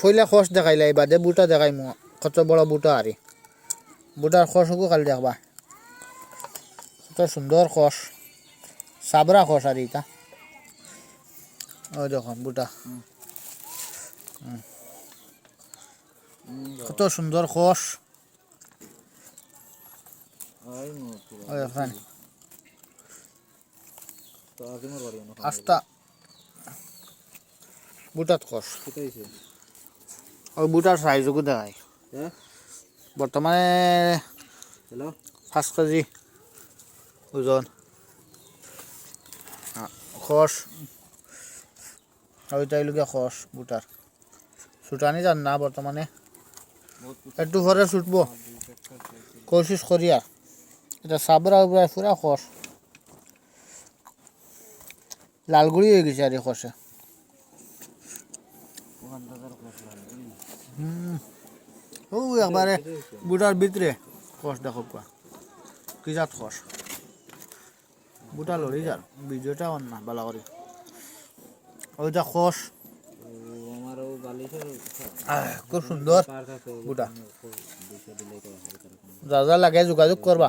ফইলা খস দেখাইলাই বাদে বুটা দেখাই মো কত বড় বুটা আরে বুটার খসকু খালি দেখবা। কত সুন্দর খস সাবরা খস আর এটা ওই দেখুন বুটা। কত সুন্দর খস আস্তা। বুটাত খস ওই বুটার সাইজকু দেখাই বর্তমানে পাঁচ কেজি ওজন। খস ওইটাইলকে খস বুটার ছুটানি যান না বর্তমানে একটু পরে ছুটবো কোশিস করি আর এটা সাবরা উপরে পুরা খস লালগুড়ি হয়ে গেছে খসে হুম ও একবারে বুটার ভিতরে খস দেখো পা কি জাত খস বুটা লড়ি যার ভিডিওটা অন না, বালা করি ওইটা খস খুব সুন্দর বুটা। যা যা লাগে, যোগাযোগ করবা